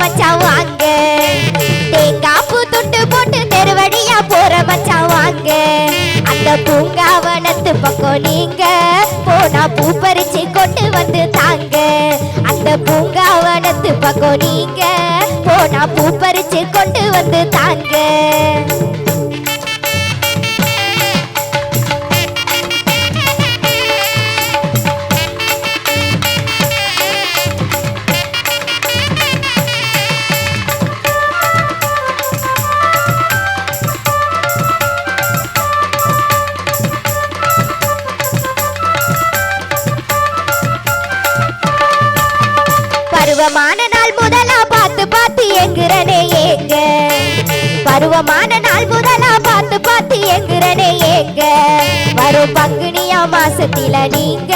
மச்சான் வாங்க தேங்காப்பு தொட்டு போட்டு நெருவடியா போற மச்சான் வாங்க அந்த பூங்காவனத்து பக்கம் நீங்க போனா பூ பறிச்சு கொண்டு வந்து தாங்க. அந்த பூங்காவனத்து பக்கம் நீங்க போனா பூ பறிச்சு கொண்டு வந்து தாங்க. பருவமான நாள் முதலா பார்த்து பார்த்து எங்குறனே ஏங்க. பருவமான நாள் முதலா பார்த்து பார்த்து எங்குறனே ஏங்க. வரும் பங்குனியா மாசத்தில நீங்க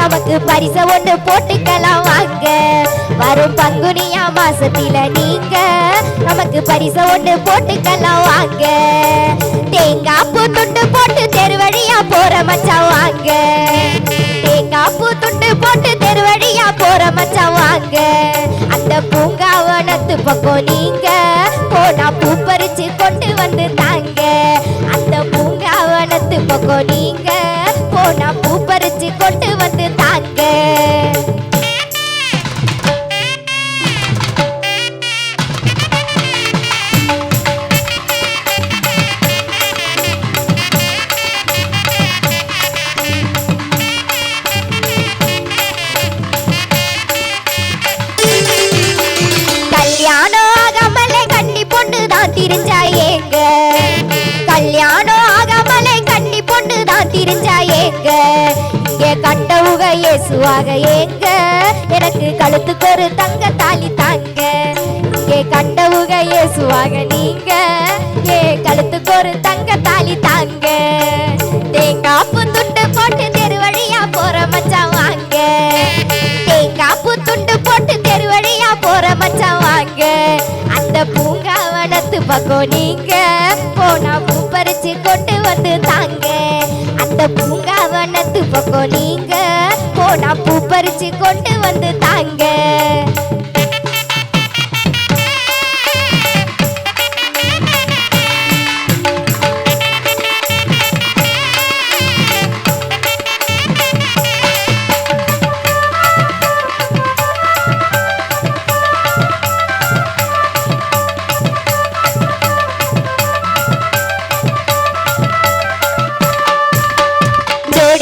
நமக்கு பரிச ஒன்று போட்டுக்கலாம் வாங்க. வரும் பங்குனியா மாசத்தில நீங்க நமக்கு பரிச ஒன்று போட்டுக்கலாம் வாங்க. தேங்காய் பூ துண்டு போட்டு தெருவழியா போற மச்சா வாங்க. போற மச்சான் வாங்க அந்த பூங்காவனத்து பக்கம் நீங்க. போனா பூ பறிச்சு கொண்டு வந்து தாங்க. அந்த பூங்காவனத்து பக்கம் நீங்க. போனா பூ பறிச்சு கொண்டு திரிஞ்சா ஏங்க இங்கே கட்டவுக இயேசுவாக ஏங்க. எனக்கு கழுத்துக்கு ஒரு தங்க தாலி தாங்க. இங்கே கண்டவுக இயேசுவாக நீங்க. ஏ கழுத்துக்கு ஒரு தங்க தாலி தாங்க. தேங்காய் புந்துட்டு போட்டு தெரு வழியா போற மச்சான் வாங்க. தேங்காய் பூ போட்டு தெரு வழியா போற மச்சான் வாங்க. அந்த பூங்காவனத்து பக்கம் நீங்க. வந்து தாங்க. அந்த பூங்காவனத்து பக்கம் நீங்க. போனா பூ பறிச்சு கொண்டு வந்து தாங்க.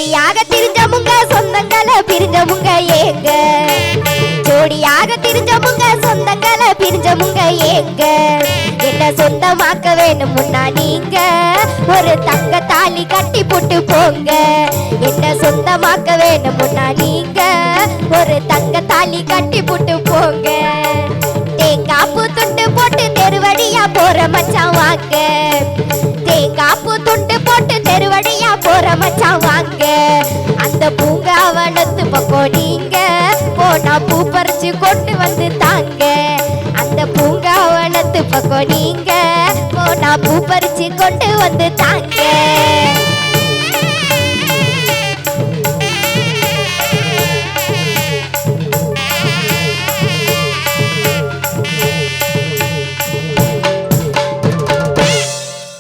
ஜோடியாக திரிஞ்சமுங்க சொந்தங்களை பிரிஞ்சமுங்க ஏங்க. ஜோடியாக திரிஞ்சமுங்க சொந்தங்களை பிரிஞ்சமுங்க ஏங்க. என்ன சொந்தமாக்க வேணும் முன்னா நீங்க? ஒரு தங்க தாலி கட்டி போட்டு போங்க. என்ன சொந்தமாக்க வேணும் முன்னா நீங்க? ஒரு தங்க தாலி கட்டி போட்டு போங்க. தேங்காப்பு துண்டு போட்டு தெருவடியா போற மச்சான் வாங்க. பூங்காவனத்து பக்கம் நீங்க போனா பூ பறிச்சு கொண்டு வந்து தாங்க. அந்த பூங்காவனத்து பக்கம் நீங்க போனா பூ பறிச்சு கொண்டு வந்து தாங்க.